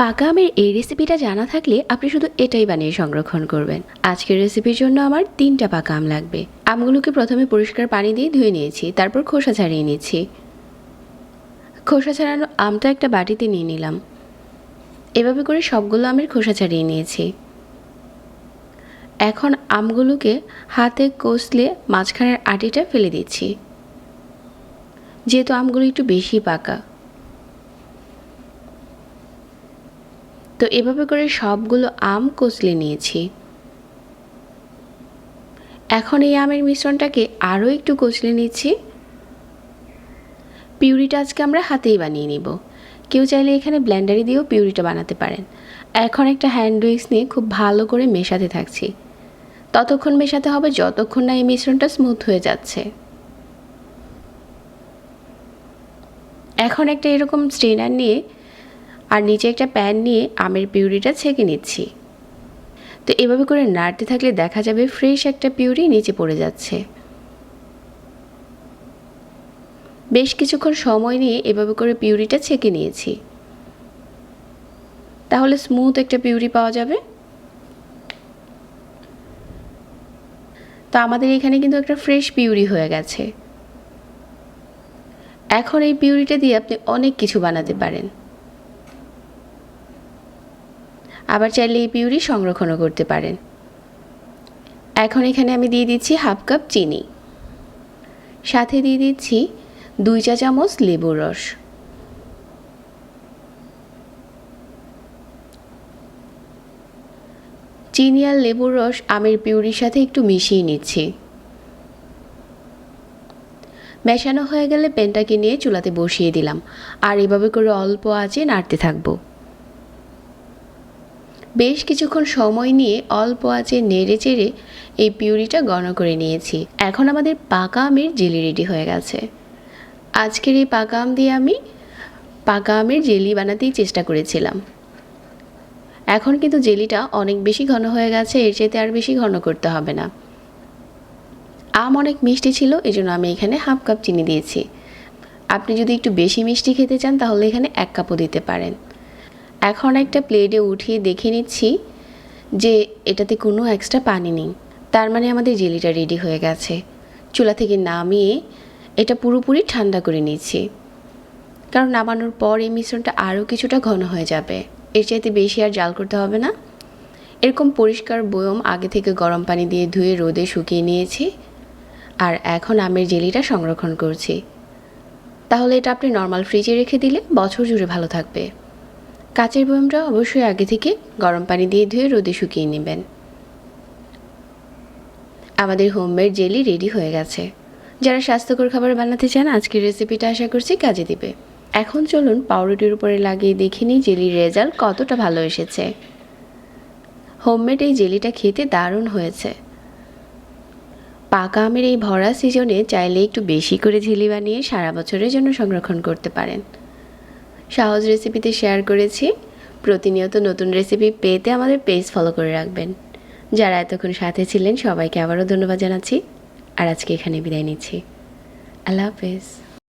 পাকা আমের এই রেসিপিটা জানা থাকলে আপনি শুধু এটাই বানিয়ে সংরক্ষণ করবেন। আজকের রেসিপির জন্য আমার তিনটা পাকা আম লাগবে। আমগুলোকে প্রথমে পরিষ্কার পানি দিয়ে ধুয়ে নিয়েছি, তারপর খোসা ছাড়িয়ে নিয়েছি খোসা ছাড়ানো আমটা একটা বাটিতে নিয়ে নিলাম। এভাবে করে সবগুলো আমের খোসা ছাড়িয়ে নিয়েছি। এখন আমগুলোকে হাতে কষলে মাঝখানের আটিটা ফেলে দিচ্ছি। যেহেতু আমগুলো একটু বেশি পাকা তো এভাবে করে সবগুলো আম কচলে নিয়েছি। এখন এই আমের মিশ্রণটাকে আরও একটু কচলে নিচ্ছি। পিউরিটা আজকে আমরা হাতেই বানিয়ে নিব। কেউ চাইলে এখানে ব্লেন্ডারে দিয়েও পিউরিটা বানাতে পারেন। এখন একটা হ্যান্ড উইক্স নিয়ে খুব ভালো করে মেশাতে থাকছি। ততক্ষণ মেশাতে হবে যতক্ষণ না এই মিশ্রণটা স্মুথ হয়ে যাচ্ছে। এখন একটা এরকম স্ট্রেনার নিয়ে আর নিচে একটা প্যান নিয়ে আমের পিউরিটা ছেঁকে নিচ্ছি। তো এভাবে করে নাড়তে থাকলে দেখা যাবে ফ্রেশ একটা পিউরি নিচে পড়ে যাচ্ছে। বেশ কিছুক্ষণ সময় নিয়ে এভাবে করে পিউরিটা ছেঁকে নিয়েছি। তাহলে স্মুথ একটা পিউরি পাওয়া যাবে। তো আমাদের এখানে কিন্তু একটা ফ্রেশ পিউরি হয়ে গেছে। এখন এই পিউরিটা দিয়ে আপনি অনেক কিছু বানাতে পারেন। আবার চাইলে এই পিউরি সংরক্ষণও করতে পারেন। এখন এখানে আমি দিয়ে দিচ্ছি হাফ কাপ চিনি। সাথে দিয়ে দিচ্ছি দুই চা চামচ লেবুর রস। চিনি আর লেবুর রস আমের পিউরির সাথে একটু মিশিয়ে নিচ্ছি। মেশানো হয়ে গেলে পেনটাকে নিয়ে চুলাতে বসিয়ে দিলাম। আর এভাবে করে অল্প আঁচে নাড়তে থাকব। বেশ কিছুক্ষণ সময় নিয়ে অল্প আঁচে নেড়ে চেড়ে এই পিউরিটা গণ করে নিয়েছি। এখন আমাদের পাকা আমের জেলি রেডি হয়ে গেছে। আজকের এই পাকা আম দিয়ে আমি পাকা আমের জেলি বানাতেই চেষ্টা করেছিলাম। এখন কিন্তু জেলিটা অনেক বেশি ঘন হয়ে গেছে, এর চাইতে আর বেশি ঘন করতে হবে না। আম অনেক মিষ্টি ছিল, এজন্য আমি এখানে হাফ কাপ চিনি দিয়েছি। আপনি যদি একটু বেশি মিষ্টি খেতে চান, তাহলে এখানে এক কাপও দিতে পারেন। এখন একটা প্লেটে উঠিয়ে দেখে নিচ্ছি যে এটাতে কোনো এক্সট্রা পানি নেই। তার মানে আমাদের জেলিটা রেডি হয়ে গেছে। চুলা থেকে নামিয়ে এটা পুরোপুরি ঠান্ডা করে নিচ্ছি। কারণ নামানোর পর এই মিশ্রণটা আরও কিছুটা ঘন হয়ে যাবে। এর চাইতে বেশি আর জাল করতে হবে না। এরকম পরিষ্কার বয়ম আগে থেকে গরম পানি দিয়ে ধুয়ে রোদে শুকিয়ে নিয়েছি। আর এখন আমের জেলিটা সংরক্ষণ করছি। তাহলে এটা আপনি নর্মাল ফ্রিজে রেখে দিলে বছর জুড়ে ভালো থাকবে। কাচের বয়মটা অবশ্যই আগে থেকে গরম পানি দিয়ে ধুয়ে রোদে শুকিয়ে নেবেন। আমাদের হোমমেড জেলি রেডি হয়ে গেছে। যারা স্বাস্থ্যকর খাবার বানাতে চান, আজকের রেসিপিটা আশা করছি কাজে দিবে। এখন চলুন পাউরুটির উপরে লাগিয়ে দেখে নিই জেলির রেজাল্ট কতটা ভালো এসেছে। হোমমেড এই জেলিটা খেতে দারুণ হয়েছে। পাকা আমের এই ভরা সিজনে চাইলে একটু বেশি করে ঝিলি বানিয়ে সারা বছরের জন্য সংরক্ষণ করতে পারেন। সহজ রেসিপিতে শেয়ার করেছি। প্রতিনিয়ত নতুন রেসিপি পেতে আমাদের পেজ ফলো করে রাখবেন। যারা এতক্ষণ সাথে ছিলেন, সবাইকে আবারও ধন্যবাদ জানাচ্ছি। আর আজকে এখানে বিদায় নিচ্ছি। আল্লাহ হাফেজ।